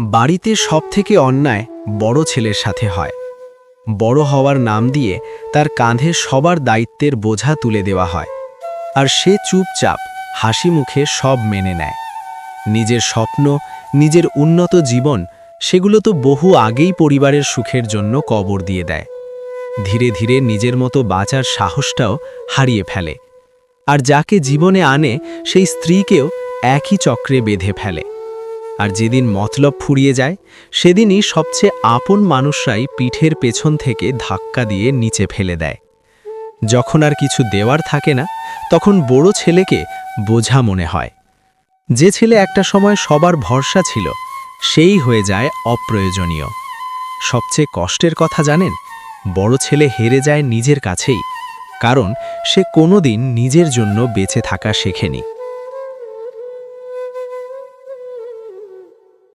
বাড়িতে সবথেকে অন্যায় বড় ছেলের সাথে হয়। বড় হওয়ার নাম দিয়ে তার কাঁধে সবার দায়িত্বের বোঝা তুলে দেওয়া হয়। আর সে চুপচাপ হাসি মুখে সব মেনে নেয়। নিজের স্বপ্ন, নিজের উন্নত জীবন, সেগুলো তো বহু আগেই পরিবারের সুখের জন্য কবর দিয়ে দেয়। ধীরে ধীরে নিজের মতো বাঁচার সাহসটাও হারিয়ে ফেলে। আর যাকে জীবনে আনে, সেই স্ত্রীকেও একই চক্রে বেঁধে ফেলে। আর যেদিন মতলব ফুরিয়ে যায়, সেদিনই সবচেয়ে আপন মানুষরাই পিঠের পেছন থেকে ধাক্কা দিয়ে নিচে ফেলে দেয়। যখন আর কিছু দেওয়ার থাকে না, তখন বড় ছেলেকে বোঝা মনে হয়। যে ছেলে একটা সময় সবার ভরসা ছিল, সেই হয়ে যায় অপ্রয়োজনীয়। সবচেয়ে কষ্টের কথা জানেন, বড় ছেলে হেরে যায় নিজের কাছেই, কারণ সে কোনোদিন নিজের জন্য বেঁচে থাকা শেখেনি।